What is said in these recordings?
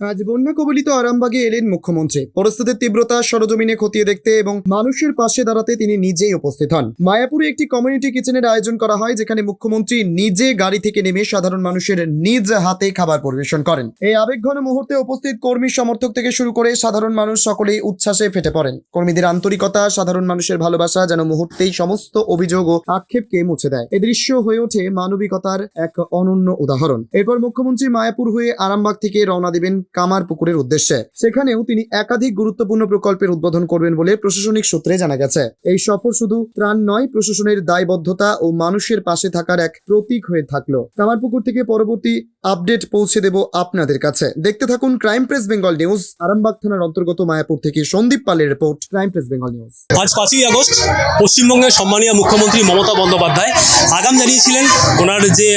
আজ বন্যা কবলিত আরামবাগে এলেন মুখ্যমন্ত্রী। পরিস্থিতির তীব্রতা, সরজমিনে খতিয়ে দেখতে এবং মানুষের পাশে দাঁড়াতে তিনি নিজেই উপস্থিত হন। মায়াপুরে একটি কমিউনিটি কিচেনের আয়োজন করা হয়, যেখানে মুখ্যমন্ত্রী নিজে গাড়ি থেকে নেমে সাধারণ মানুষের নিজ হাতে খাবার পরিবেশন করেন। এই আবেগঘন মুহূর্তে উপস্থিত কর্মী সমর্থক থেকে শুরু করে সাধারণ মানুষ সকলেই উচ্ছ্বাসে ফেটে পড়েন। কর্মীদের আন্তরিকতা, সাধারণ মানুষের ভালোবাসা যেন মুহূর্তেই সমস্ত অভিযোগ ও আক্ষেপকে মুছে দেয়। এ দৃশ্য হয়ে ওঠে মানবিকতার এক অনন্য উদাহরণ। এরপর মুখ্যমন্ত্রী মায়াপুর হয়ে আরামবাগ থেকে রওনা দিবেন কামার পুকুরের উদ্দেশ্যে। সেখানেও তিনি একাধিক গুরুত্বপূর্ণ প্রকল্পের উদ্বোধন করবেন বলে প্রশাসনিক সূত্রে জানা গেছে। এই সফর শুধু ত্রাণ নয়, প্রশাসনের দায়বদ্ধতা ও মানুষের পাশে থাকার এক প্রতীক হয়ে থাকল। কামারপুকুর থেকে পরবর্তী আপডেট পৌঁছে দেব আপনাদের কাছে। দেখতে থাকুন Crime Press Bengal News, Arambagh থানার অন্তর্গত মায়াপুর থেকে সন্দীপ পালের report, Crime Press Bengal News. আজ পাঁচই আগস্ট, পশ্চিমবঙ্গের সম্মানীয় মুখ্যমন্ত্রী মমতা বন্দ্যোপাধ্যায় আগাম জানিয়েছিলেন ওনার যে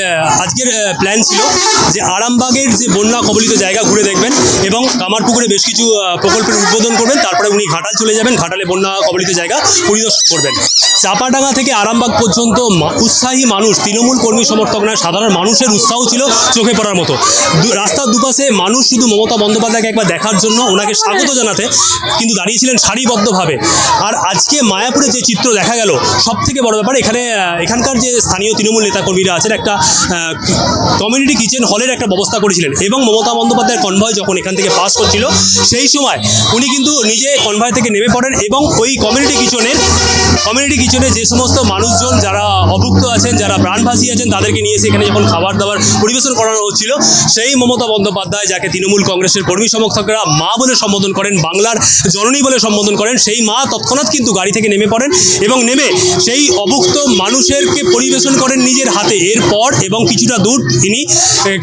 আজকের প্ল্যান ছিল যে আরামবাগের যে বন্যা কবলিত জায়গা ঘুরে দেখবেন এবং কামারপুকুরে বেশ কিছু প্রকল্পের উদ্বোধন করবেন। তারপরে উনি ঘাটাল চলে যাবেন, ঘাটালে বন্যা কবলিত জায়গা পরিদর্শন করবেন। চাপাডাঙ্গা থেকে আরামবাগ পর্যন্ত উৎসাহী মানুষ, তৃণমূল কর্মী সমর্থক নয় সাধারণ মানুষের উৎসাহ ছিল চোখে পড়ার মতো। রাস্তার দুপাশে মানুষ শুধু মমতা বন্দ্যোপাধ্যায়কে একবার দেখার জন্য ওনাকে স্বাগত জানাতে কিন্তু দাঁড়িয়েছিলেন সারিবদ্ধভাবে। আর আজকে মায়াপুরে যে চিত্র দেখা গেল সব থেকে বড় ব্যাপার, এখানে এখানকার যে স্থানীয় তৃণমূল নেতাকর্মীরা আছেন, একটা কমিউনিটি কিচেন হলের একটা ব্যবস্থা করেছিলেন এবং মমতা বন্দ্যোপাধ্যায়ের কনভয় যখন এখান থেকে পাস করছিল, সেই সময় উনি কিন্তু নিজে কনভয় থেকে নেমে পড়েন এবং ওই কমিউনিটি কিচনের কমিউনিটি কিচনে যে সমস্ত মানুষজন যারা অভুক্ত আছেন, যারা প্রাণভাসী আছেন, তাদেরকে নিয়ে এসে এখানে যখন খাবার দাবার পরিবেশন করানো হচ্ছিল সেই মমতা বন্দ্যোপাধ্যায় যাকে তৃণমূল কংগ্রেসের কর্মী সমর্থকরা মা বলে সম্বোধন করেন বাংলার জননী বলে সম্বোধন করেন সেই মা তৎক্ষণাৎ কিন্তু গাড়ি থেকে নেমে পড়েন এবং নেমে সেই অভুক্ত মানুষেরকে পরিবেশন করেন নিজের হাতে। এরপর এবং কিছুটা দূর তিনি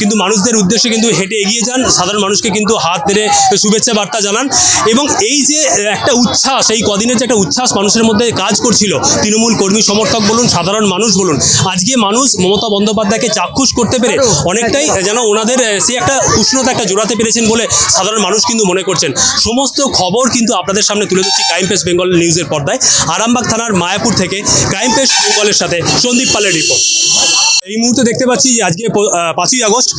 কিন্তু মানুষদের উদ্দেশ্যে কিন্তু হেঁটে এগিয়ে যান। সাধারণ মানুষকে কিন্তু হাত ধরে শুভেচ্ছা বার্তা জানান এবং এই যে একটা উচ্ছ্বাস এই কদিনের যে একটা উচ্ছ্বাস মানুষের মধ্যে কাজ করছিল তৃণমূল কর্মী সমর্থক বলুন সাধারণ মানুষ বলুন আজকে মানুষ মমতা বন্দ্যোপাধ্যায়কে চাক্ষুষ করতে পেরে অনেকটাই যেন ওনাদের সে একটা উষ্ণতা, একটা জোড়াতে পেরেছেন বলে সাধারণ মানুষ কিন্তু মনে করছেন। সমস্ত খবর কিন্তু আপনাদের সামনে তুলে ধরছি ক্রাইম পেস বেঙ্গল নিউজের পর্দায়। আরামবাগ থানার মায়াপুর থেকে ক্রাইম পেস বেঙ্গলের সাথে সন্দীপ পালের রিপোর্ট এই মুহূর্তে দেখতে পাচ্ছি আজকে পাঁচই আগস্ট।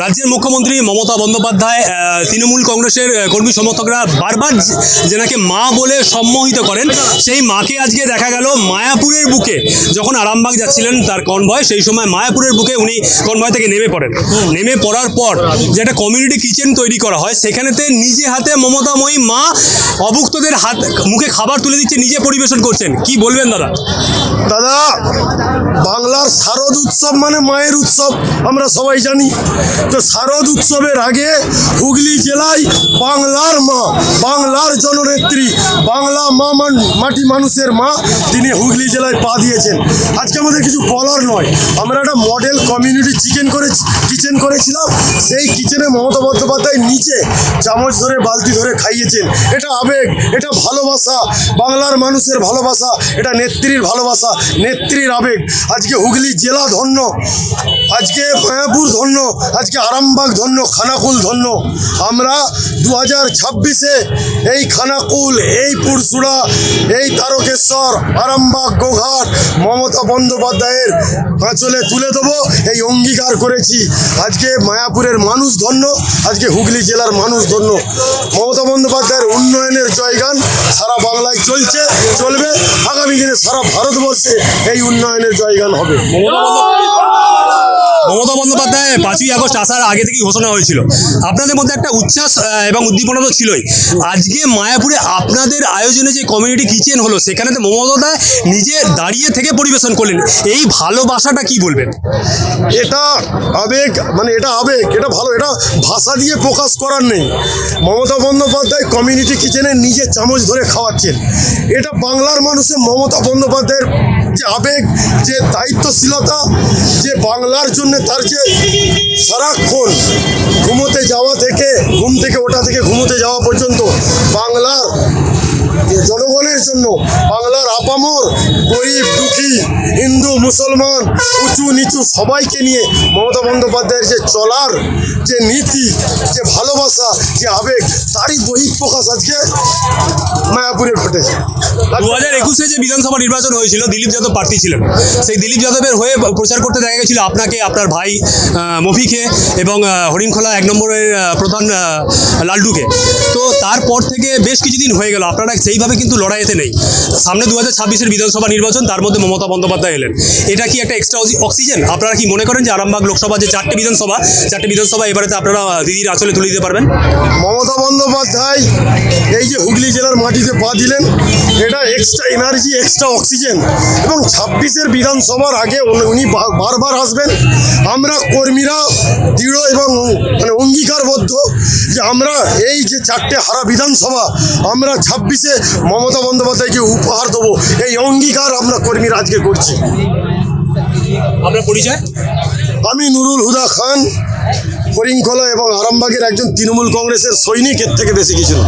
রাজ্যের মুখ্যমন্ত্রী মমতা বন্দ্যোপাধ্যায় তৃণমূল কংগ্রেসের কর্মী সমর্থকরা বারবার যেনাকে মা বলে সম্মোহিত করেন, সেই মাকে আজকে দেখা গেল মায়াপুরের বুকে। যখন আরামবাগ যাচ্ছিলেন তার কনভয়, সেই সময় মায়াপুরের বুকে উনি কনভয় থেকে নেমে পড়েন। নেমে পড়ার পর যে একটা কমিউনিটি কিচেন তৈরি করা হয়, সেখানেতে নিজে হাতে মমতাময়ী মা অভুক্তদের হাত মুখে খাবার তুলে দিচ্ছে, নিজে পরিবেশন করছেন। কি বলবেন দাদা? দাদা, বাংলার শারদ উৎসব মানে মায়ের উৎসব, আমরা সবাই জানি। তো শারদ উৎসবের আগে হুগলি জেলায় বাংলার মা, বাংলার জননেত্রী, বাংলা মা মাটি মানুষের মা তিনি হুগলি জেলায় পা দিয়েছেন। আজকে আমাদের কিছু বলার নয়। আমরা একটা মডেল কমিউনিটি চিকেন করে কিচেন করেছিলাম। সেই কিচেনে মমতা বন্দ্যোপাধ্যায় নিচে চামচ ধরে বালতি ধরে খাইয়েছেন। এটা আবেগ, এটা ভালোবাসা। বাংলার মানুষের ভালোবাসা, এটা নেত্রীর ভালোবাসা, নেত্রীর আবেগ। আজকে হুগলি জেলা ধন্য, আজকে মায়াপুর ধন্য, আজকে আরামবাগ ধন্য, খানাকুল ধন্য। আমরা দু হাজার ছাব্বিশে এই খানাকুল, এই পুরসুড়া, এই তারকেশ্বর, আরামবাগ, গোঘাট, মমতা বন্দ্যোপাধ্যায়ের আঁচলে তুলে দেবো, এই অঙ্গীকার করেছি। আজকে মায়াপুরের মানুষ ধন্য, আজকে হুগলি জেলার মানুষ ধন্য। মমতা বন্দ্যোপাধ্যায়ের উন্নয়নের জয়গান সারা বাংলায় চলছে, চলবে। আগামী দিনে সারা ভারতবর্ষে এই উন্নয়নের জয়গান হবে। মমতা বন্দ্যোপাধ্যায় পাঁচই আগস্ট আসার আগে থেকেই ঘোষণা হয়েছিল। আপনাদের মধ্যে একটা উচ্ছ্বাস এবং উদ্দীপনা তো ছিলই। আজকে মায়াপুরে আপনাদের আয়োজনে যে কমিউনিটি কিচেন হলো সেখানে তো মমতা নিজে দাঁড়িয়ে থেকে পরিবেশন করলেন। এই ভালোবাসাটা কি বলবেন? এটা আবেগ মানে এটা আবেগ, এটা ভালো, এটা ভাষা দিয়ে প্রকাশ করার নেই। মমতা বন্দ্যোপাধ্যায় কমিউনিটি কিচেনে নিজে চামচ ধরে খাওয়াচ্ছেন। এটা বাংলার মানুষের মমতা বন্দ্যোপাধ্যায়ের যে আবেগ, যে দায়িত্বশীলতা, যে বাংলার জন্য তার যে সারাক্ষণ ঘুমোতে যাওয়া থেকে ঘুম থেকে ওঠা থেকে ঘুমোতে যাওয়া পর্যন্ত বাংলার জন্য বাংলার আপামর গরিব দুঃখী হিন্দু মুসলমান উঁচু নিচু সবাইকে নিয়ে মমতা বন্দ্যোপাধ্যায়ের যে চলার যে নীতি যে ভালোবাসা যে আবেগ তারই বহিঃপ্রকাশ আজকে মায়াপুরে ঘটেছে। দু হাজার একুশে যে বিধানসভা নির্বাচন হয়েছিল দিলীপ যাদব প্রার্থী ছিলেন। সেই দিলীপ যাদবের হয়ে প্রচার করতে দেখা গেছিল আপনাকে আপনার ভাই মফিকে এবং হরিণখোলা এক নম্বরের প্রধান আহ, লালটুকে। তো তারপর থেকে বেশ কিছুদিন হয়ে গেল। আপনারা সেইভাবে কিন্তু লড়াইতে নেই। সামনে দু হাজার ছাব্বিশের বিধানসভা নির্বাচন, তার মধ্যে মমতা বন্দ্যোপাধ্যায় এলেন। এটা কি একটা এক্সট্রা অক্সিজেন আপনারা কি মনে করেন যে আরামবাগ লোকসভা যে চারটে বিধানসভা চারটে বিধানসভা এবারেতে আপনারা, দিদির আঁচলে তুলে দিতে পারবেন? মমতা বন্দ্যোপাধ্যায় এই যে হুগলি জেলার মাটিতে পা দিলেন এটা এক্সট্রা এনার্জি এক্সট্রা অক্সিজেন এবং ছাব্বিশের বিধানসভার আগে উনি- বারবার আসবেন। আমরা কর্মীরা দৃঢ় এবং মানে অঙ্গীকারবদ্ধ যে আমরা এই যে চারটে হারা বিধানসভা আমরা ছাব্বিশে মমতা বন্দ্যোপাধ্যায়কে উপহার দেবো। এই অঙ্গীকার আমরা কর্মীরা আজকে করছি। আপনার পরিচয়? আমি নুরুল হুদা খান। হরিংখলা এবং আরামবাগের একজন তৃণমূল কংগ্রেসের সৈনিক এর থেকে বেশি কিছু না।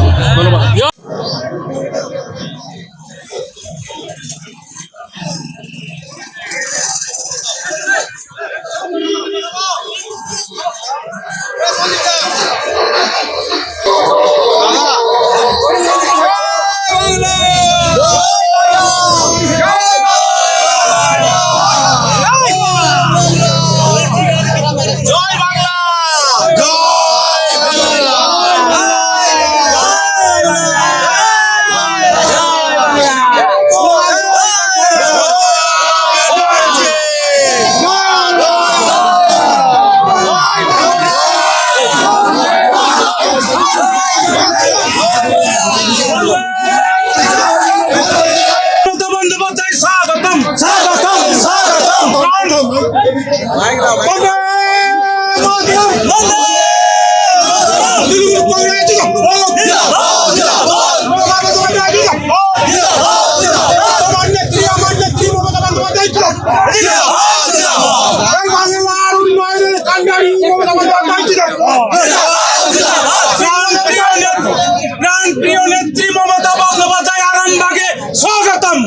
প্রিয় নেত্রী মমতা বন্দ্যোপাধ্যায় আরামবাগে স্বাগতম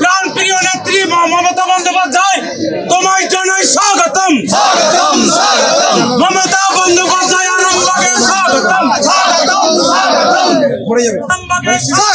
প্রাণ প্রিয় নেত্রী মমতা বন্দ্যোপাধ্যায় তোমার জন্যই স্বাগতম মমতা বন্দ্যোপাধ্যায়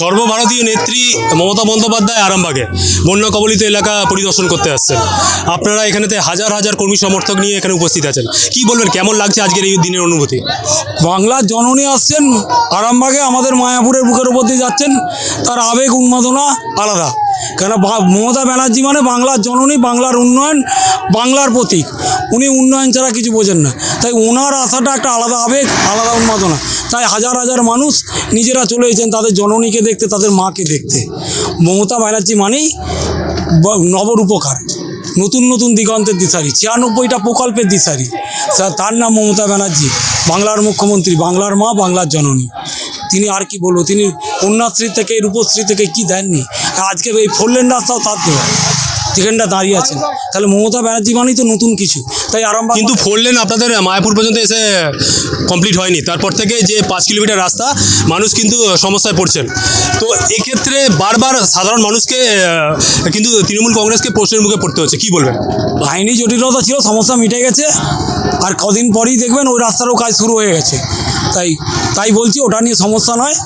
সর্বভারতীয় নেত্রী মমতা বন্দ্যোপাধ্যায় আরামবাগে বন্য কবলিত এলাকা পরিদর্শন করতে আসছেন। আপনারা এখানেতে হাজার হাজার কর্মী সমর্থক নিয়ে এখানে উপস্থিত আছেন। কি বলবেন? কেমন লাগছে আজকের এই দিনের অনুভূতি? বাংলার জননী আসছেন, আরামবাগে আমাদের মায়াপুরের বুকের উপর দিয়ে যাচ্ছেন, তার আবেগ উন্মাদনা আলাদা। কেন মমতা ব্যানার্জি মানে বাংলার জননী, বাংলার উন্নয়ন, বাংলার প্রতীক। উনি উন্নয়ন ছাড়া কিছু বোঝেন না। তাই ওনার আশাটা একটা আলাদা আবেগ, আলাদা উন্মাদনা। তাই হাজার হাজার মানুষ নিজেরা চলে এসেছেন তাদের জননীকে দেখতে, তাদের মাকে দেখতে। মমতা ব্যানার্জি মানেই নবরূপকার। নতুন নতুন দিগন্তের দিশারি, ছিয়ানব্বইটা প্রকল্পের দিশারি। তার নাম মমতা ব্যানার্জি, বাংলার মুখ্যমন্ত্রী, বাংলার মা, বাংলার জননী। তিনি আর কি বলব, তিনি কন্যাশ্রী থেকে, রূপশ্রী থেকে কি দেননি? আজকে এই ফোর লেন রাস্তাও তার দেওয়া যেখানটা দাঁড়িয়ে আছেন। তাহলে মমতা ব্যানার্জি মানেই তো নতুন কিছু। তাই আরামবাগ কিন্তু ফোর লেন আপনাদের মায়াপুর পর্যন্ত এসে কমপ্লিট হয়নি। তারপর থেকে যে পাঁচ কিলোমিটার রাস্তা মানুষ কিন্তু সমস্যায় পড়ছেন। তো এক্ষেত্রে বারবার সাধারণ মানুষকে কিন্তু তৃণমূল কংগ্রেসকে প্রশ্নের মুখে পড়তে হচ্ছে। কি বলবেন? আইনি জটিলতা ছিল সমস্যা মিটে গেছে। আর কদিন পরেই দেখবেন ওই রাস্তারও কাজ শুরু হয়ে গেছে। তাই তাই বলছি ওটা নিয়ে সমস্যা নয়।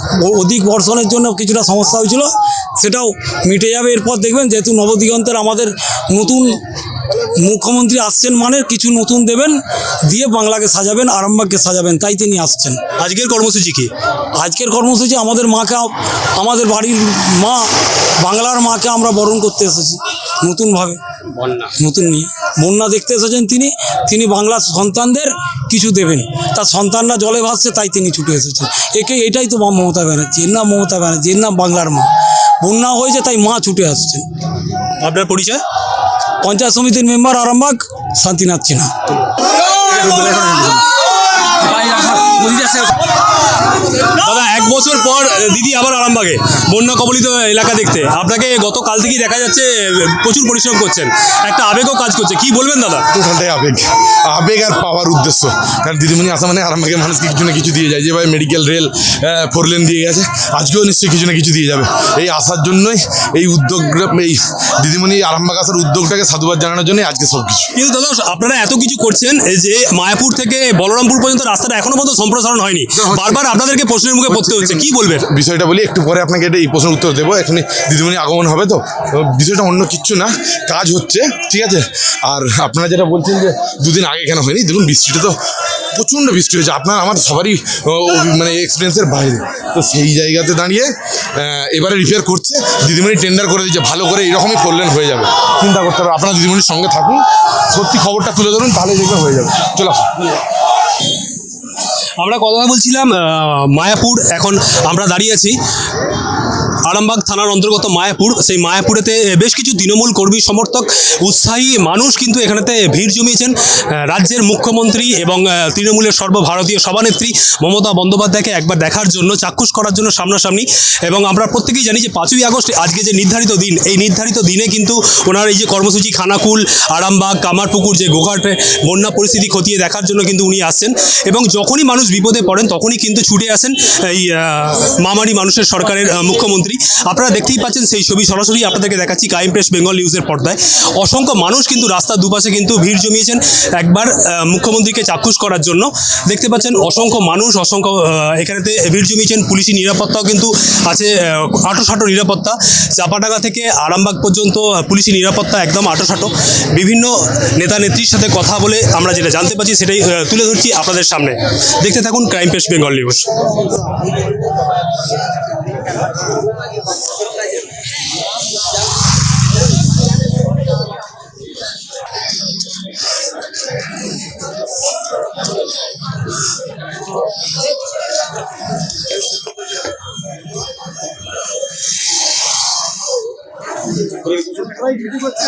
অধিক বর্ষণের জন্য কিছুটা সমস্যা হয়েছিল সেটাও মিটে যাবে। এরপর দেখবেন যেহেতু নবদিগন্তের আমাদের নতুন মুখ্যমন্ত্রী আসছেন মানে কিছু নতুন দেবেন দিয়ে বাংলাকে সাজাবেন আরামবাগকে সাজাবেন তাই তিনি আসছেন। আজকের কর্মসূচি কি? আজকের কর্মসূচি আমাদের মাকে আমাদের বাড়ির মা বাংলার মাকে আমরা বরণ করতে এসেছি নতুনভাবে। নতুন নিয়ে বন্যা দেখতে এসেছেন তিনি। তিনি বাংলার সন্তানদের কিছু দেবেন। তার সন্তানরা জলে ভাসছে তাই তিনি ছুটে এসেছেন। একে এটাই তো মা মমতা ব্যানার্জি। এর নাম মমতা ব্যানার্জি এর নাম বাংলার মা। বন্যা হয়েছে তাই মা ছুটে আসছেন। আপনার পরিচয়? পঞ্চায়েত সমিতির মেম্বার আরামবাগ শান্তিনাথ সিনহা দাদা এক বছর পর দিদি আবার আরামবাগে বন্যা কবলিত এলাকা দেখতে। আপনাকে গতকাল থেকেই দেখা যাচ্ছে প্রচুর পরিশ্রম করছেন। একটা আবেগও কাজ করছে। কি বলবেন দাদা? টোটালটাই আবেগ। আবেগ আর পাওয়ার উদ্দেশ্য। কারণ দিদিমণি আসা মানে আরামবাগে মানুষকে কিছু না কিছু দিয়ে যায়। যেভাবে মেডিকেল রেল ফোর লেন দিয়ে গেছে আজকেও নিশ্চয়ই কিছু না কিছু দিয়ে যাবে। এই আসার জন্যই এই উদ্যোগ এই দিদিমণি আরামবাগ আসার উদ্যোগটাকে সাধুবাদ জানানোর জন্যই আজকে সব কিছু কিন্তু দাদা আপনারা এত কিছু করছেন এই যে মায়াপুর থেকে বলরামপুর পর্যন্ত রাস্তাটা এখনও পর্যন্ত সম্প্রসারণ হয়নি। বারবার আপনাদেরকে প্রশ্নের মুখে পড়তে হচ্ছে। কি বলবেন বিষয়টা বলি, একটু পরে আপনাকে এটা এই প্রশ্নের উত্তর দেবো। এখানে দিদিমণি আগমন হবে তো। বিষয়টা অন্য কিচ্ছু না, কাজ হচ্ছে, ঠিক আছে? আর আপনারা যেটা বলছেন যে দুদিন আগে কেন হয়নি, দেখুন বৃষ্টিটা তো প্রচণ্ড বৃষ্টি হয়েছে। আপনার, আমার সবারই মানে এক্সপিরিয়েন্সের বাইরে। তো সেই জায়গাতে দাঁড়িয়ে এবারে রিপেয়ার করছে। দিদিমণি টেন্ডার করে দিচ্ছে ভালো করে এরকমই করলেন, হয়ে যাবে। চিন্তা করতে হবে, আপনারা দিদিমণির সঙ্গে থাকুন। সত্যি খবরটা তুলে ধরুন তাহলে দেখবে হয়ে যাবে। চলো। আমরা কথা বলছিলাম মায়াপুর এখন আমরা দাঁড়িয়ে আছি। আরামবাগ থানার অন্তর্গত মায়াপুর। সেই মায়াপুরেতে বেশ কিছু তৃণমূল কর্মী সমর্থক, উৎসাহী মানুষ কিন্তু এখানেতে ভিড় জমিয়েছেন। রাজ্যের মুখ্যমন্ত্রী এবং তৃণমূলের সর্বভারতীয় সভানেত্রী মমতা বন্দ্যোপাধ্যায়কে একবার দেখার জন্য, চাক্ষুষ করার জন্য সামনাসামনি। এবং আমরা প্রত্যেকেই জানি যে পাঁচই আগস্ট, আজকে যে নির্ধারিত দিন, এই নির্ধারিত দিনে কিন্তু ওনার এই যে কর্মসূচি খানাকুল, আরামবাগ, কামারপুকুর, যে গোঘাটে বন্যা পরিস্থিতি খতিয়ে দেখার জন্য কিন্তু উনি আসছেন এবং যখনই মানুষ বিপদে পড়েন, তখনই কিন্তু ছুটে আসেন, এই মামারি মানুষের সরকারের মুখ্যমন্ত্রী। আপনারা দেখতেই পাচ্ছেন সেই ছবি সরাসরি আপনাদেরকে দেখাচ্ছি ক্রাইম প্রেস বেঙ্গল নিউজের পর্দায়। অসংখ্য মানুষ কিন্তু রাস্তার দুপাশে কিন্তু ভিড় জমিয়েছেন একবার মুখ্যমন্ত্রীকে চাক্ষুষ করার জন্য। দেখতে পাচ্ছেন অসংখ্য মানুষ, অসংখ্য এখানেতে ভিড় জমিয়েছেন। পুলিশি নিরাপত্তাও কিন্তু আছে আটোসাটো নিরাপত্তা। চাপাডাঙ্গা থেকে আরামবাগ পর্যন্ত পুলিশি নিরাপত্তা একদম আটোসাটো। বিভিন্ন নেতা নেত্রীর সাথে কথা বলে আমরা যেটা জানতে পারছি সেটাই তুলে ধরছি আপনাদের সামনে। দেখতে থাকুন Crime Press Bengal News video করছে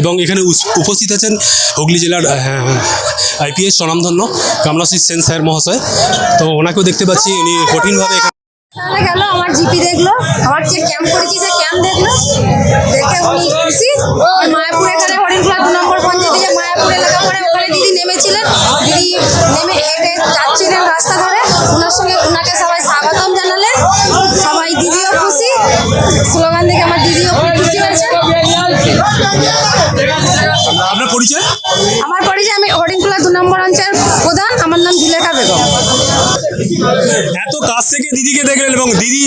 এবং এখানে উপস্থিত আছেন হুগলি জেলার আইপিএস স্বনামধন্য কামনাশী সেন স্যার মহাশয়। তো ওনাকেও দেখতে পাচ্ছি, উনি কঠিনভাবে এখানে গেল, আমার জিপি দেখল, আমার ক্যাম্প করেছি সে ক্যাম্প দেখল। দেখে উনি খুশি। মায়াপুর এখানে দু নম্বর যে মায়াপুর এলাকা ওখানে দিদি নেমেছিলেন। দিদি নেমে হেঁটে যাচ্ছিলেন রাস্তা ধরে ওনার সঙ্গে ওনাকে আপনার পরিচয়? আমার পরিচয় আমি হরিণখোলা দু নম্বর অঞ্চলের প্রধান আমার নাম জুলেখা বেগম এত কাছ থেকে দিদিকে দেখলেন এবং দিদি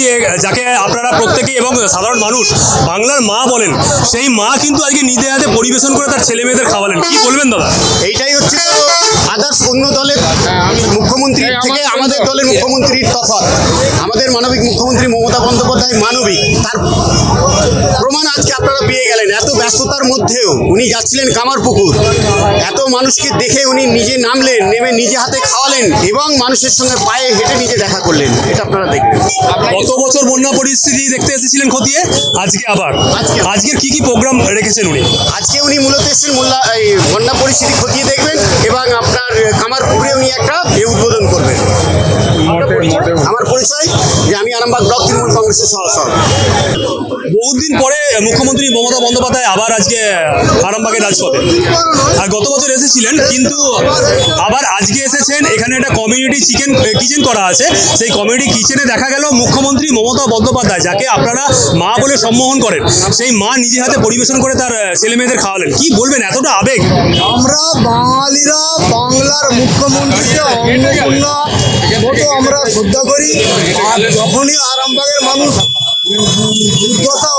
যাকে আপনারা প্রত্যেকেই এবং সাধারণ মানুষ বাংলার মা বলেন সেই মা কিন্তু আজকে নিজে হাতে পরিবেশন করে তার ছেলে মেয়েদের খাওয়ালেন। কি বলবেন দাদা? এইটাই হচ্ছে আদার্স অন্য দলের মুখ্যমন্ত্রীর থেকে আমাদের দলের মুখ্যমন্ত্রীর তফাৎ। আমাদের মানবিক মুখ্যমন্ত্রী মমতা বন্দ্যোপাধ্যায় মানবিক। তার প্রমাণ আজকে আপনারা পেয়ে গেলেন। এত ব্যস্ততার মধ্যেও উনি যাচ্ছিলেন কামারপুকুর। এত মানুষকে দেখে উনি নিজে নামলেন নেমে নিজে হাতে খাওয়ালেন এবং মানুষের সঙ্গে পায়ে হেঁটে নিজে দেখা করলেন এটা আপনারা দেখবেন। গত বছর বন্যা পরিস্থিতি দেখতে এসেছিলেন খতিয়ে আজকে আবার। আজকে। আজকের কি কি প্রোগ্রাম রেখেছেন উনি? আজকে উনি মূলত এসেছেন মোল্লা এই বন্যা পরিস্থিতি খতিয়ে দেখবেন এবং আপনার কামারপুকুরে উনি একটা এ উদ্বোধন করবেন। আমার পরিচয় যে আমি আরামবাগ ব্লক তৃণমূল কংগ্রেসের সদস্য। বহুদিন পরে মুখ্যমন্ত্রী মমতা বন্দ্যোপাধ্যায় আবার আজকে আরামবাগের রাজপথে। আর গত বছর এসেছিলেন কিন্তু আবার আজকে এসেছেন এখানে একটা কমিউনিটি চিকেন কিচেন করা আছে। সেই কমেডি কিচেনে দেখা গেল মুখ্যমন্ত্রী মমতা বন্দ্যোপাধ্যায়, যাকে আপনারা মা বলে সম্মোহন করেন। সেই মা নিজে হাতে পরিবেশন করে তার ছেলে মেয়েদের খাওয়ালেন। কি বলবেন, এতটা আবেগ? আমরা বাঙালিরা, বাংলার মতো আমরা শ্রদ্ধা করি, আর যখনই আরামবাগের মানুষ দুর্দশা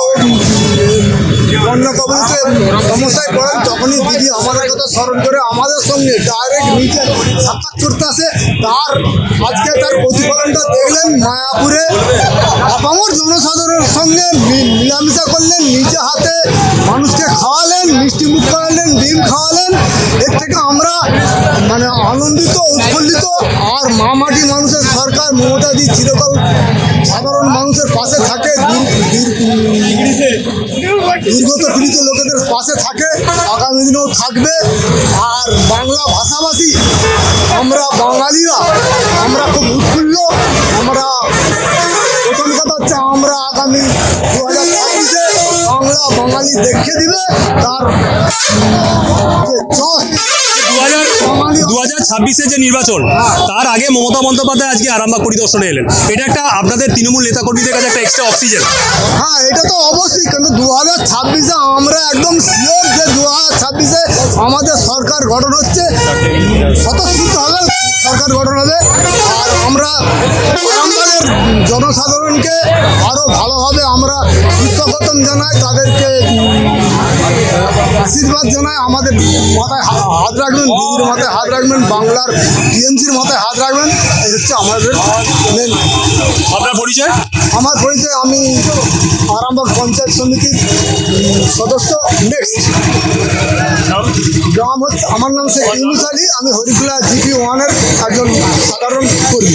ও বন্যা কবলিতে সমস্যায় পড়েন, তখনই দিদি আমাদের কথা স্মরণ করে আমাদের সঙ্গে ডাইরেক্ট নিজে সাক্ষাৎ করতে আসে। তার আজকে তার প্রতিফলনটা দেখলেন মায়াপুরে। আপামর জনসাধারণের সঙ্গে মিলামিশা করলেন, নিজে হাতে মানুষকে খাওয়ালেন, মিষ্টি মুখ করালেন ডিম খাওয়ালেন। এর থেকে আমরা মানে আনন্দিত, উৎফুল্লিত। আর মামাটি মানুষের সরকার মমতা দি চিরকাল সাধারণ মানুষের পাশে থাকে। দূর- পীড়িত লোকেদের পাশে থাকে, আগামী দিনেও থাকবে। আর বাংলা ভাষাভাষী, আমরা বাঙালিরা, আমরা খুব উৎফুল্ল। আমরা প্রথম কথা হচ্ছে আমরা আগামী দু হাজার বাংলা বাঙালি দেখে দিবে, তার দু হাজার ছাব্বিশে যে নির্বাচন, তার আগে মমতা বন্দ্যোপাধ্যায় আজকে আরামবাগ পরিদর্শনে এলেন। এটা একটা আপনাদের তৃণমূল নেতাকর্মীদের কাছে একটা এক্সট্রা অক্সিজেন হ্যাঁ এটা তো অবশ্যই, কিন্তু দু হাজার ছাব্বিশে আমরা একদম শিওর যে দু হাজার ছাব্বিশে আমাদের সরকার গঠন হচ্ছে। স্বতঃস্ফূর্ত হবে সরকার গঠন হবে। আমরা জনসাধারণকে আরও ভালোভাবে আমরা সুস্বাগতম জানাই তাদেরকে আশীর্বাদ জানাই। আমাদের মাথায় হাত রাখবেন দিদির মাথায় হাত রাখবেন বাংলার টিএমসির মাথায় হাত রাখবেন। এই হচ্ছে আমাদের মেন আপনার পরিচয়? আমার পরিচয় আমি আরামবাগ পঞ্চায়েত সমিতির সদস্য। নেক্সট গ্রাম হচ্ছে আমার নাম শেখ ইউনুস আলী আমি হরিকুলা জিপি ওয়ানের একজন সাধারণ কর্মী।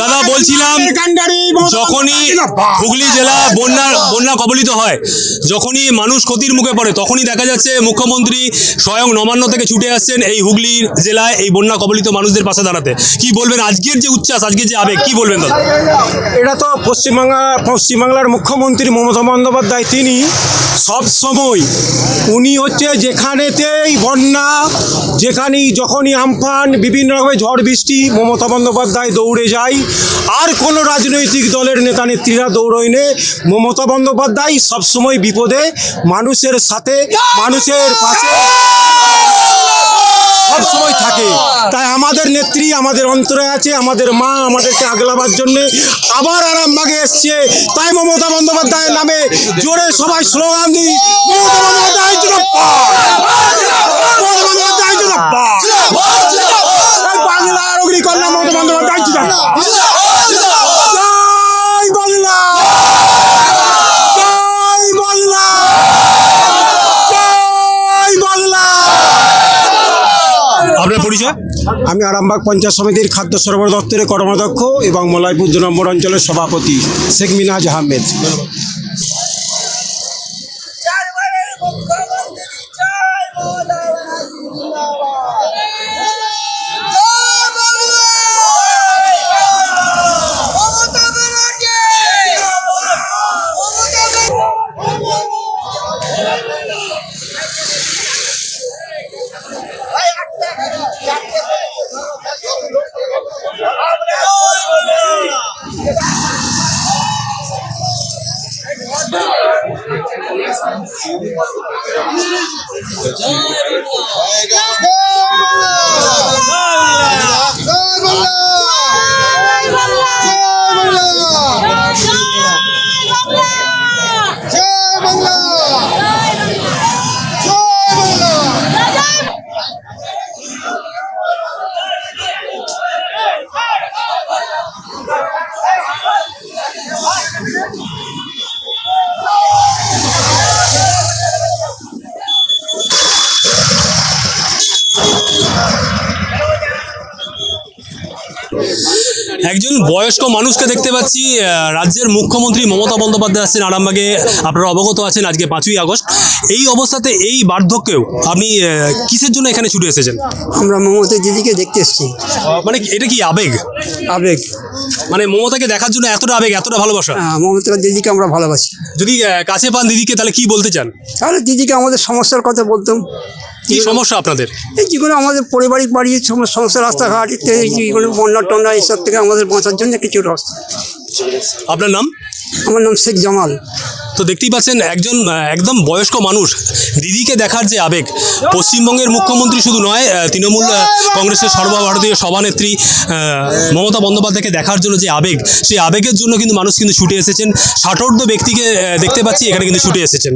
দাদা বলছিলাম যখনই হুগলি জেলা বন্যা বন্যা কবলিত হয় যখনই মানুষ ক্ষতির মুখে পড়ে তখনই দেখা যাচ্ছে মুখ্যমন্ত্রী স্বয়ং নবান্ন থেকে ছুটে আসছেন এই হুগলি জেলায় এই বন্যা কবলিত মানুষদের পাশে দাঁড়াতে। কি বলবেন? আজকের যে উচ্ছ্বাস আজকের যে আবেগ কি বলবেন দাদা? এটা তো পশ্চিমবাংলা পশ্চিমবাংলার মুখ্যমন্ত্রী মমতা বন্দ্যোপাধ্যায় তিনি সব সময় উনি হচ্ছে যেখানেতেই বন্যা যেখানেই যখনই আমফান বিভিন্ন রকমের ঝড় বৃষ্টি মমতা বন্দ্যোপাধ্যায় দৌড়ে যায়। আর কোন রাজনৈতিক দলের নেতা নেত্রীরা দৌড়ইনে মমতা বন্দ্যোপাধ্যায় সবসময় বিপদে মানুষের সাথে, মানুষের পাশে। সব সময় থাকে। তাই আমাদের নেত্রী আমাদের অন্তরে আছে আমাদের মা আমাদেরকে আগলাবার জন্য আবার আরামবাগে এসছে। তাই মমতা বন্দ্যোপাধ্যায়ের নামে জোরে সবাই স্লোগান দিই মমতা বন্দ্যোপাধ্যায় বাংলার অগ্নিকন্যা মমতা বন্দ্যোপাধ্যায় জিন্দাবাদ! জয় বাংলা জয় বাংলা জয় বাংলা পরিচয়? আমি আরামবাগ পঞ্চায়েত সমিতির খাদ্য সরবরাহ দপ্তরের কর্মাধ্যক্ষ এবং মলাইপুর দু নম্বর অঞ্চলের সভাপতি শেখ মিনাজ আহমেদ। একজন বয়স্ক মানুষকে দেখতে পাচ্ছি রাজ্যের মুখ্যমন্ত্রী মমতা বন্দ্যোপাধ্যায় আসছেন আরামবাগে আপনারা অবগত আছেন আজকে পাঁচই আগস্ট। এই অবস্থাতে এই বার্ধক্যেও আপনি কিসের জন্য এখানে ছুটে এসেছেন? আমরা মমতা দিদিকে দেখতে এসেছি। মানে এটা কি আবেগ? আবেগ। মানে মমতাকে দেখার জন্য এতটা আবেগ এতটা ভালোবাসা? হ্যাঁ, মমতা দিদিকে আমরা ভালোবাসি। যদি কাছে পান দিদিকে তাহলে কি বলতে চান? তাহলে দিদিকে আমাদের সমস্যার কথা বলতাম। কি সমস্যা আপনাদের? এই যেগুলো আমাদের পারিবারিক বাড়ি সম- সমস্যা রাস্তাঘাট ইত্যাদি যেগুলো বন্যা টন্যা এইসব থেকে আমাদের বাঁচার জন্য কিছু রাস্তা। আপনার নাম? আমার নাম শেখ জামাল। তো দেখতেই পাচ্ছেন একজন একদম বয়স্ক মানুষ দিদিকে দেখার যে আবেগ পশ্চিমবঙ্গের মুখ্যমন্ত্রী শুধু নয় তৃণমূল কংগ্রেসের সর্বভারতীয় সভানেত্রী মমতা বন্দ্যোপাধ্যায়কে দেখার জন্য যে আবেগ সেই আবেগের জন্য কিন্তু মানুষ কিন্তু ছুটে এসেছেন। ষাটোর্ধ ব্যক্তিকে দেখতে পাচ্ছি এখানে কিন্তু ছুটে এসেছেন।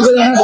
有点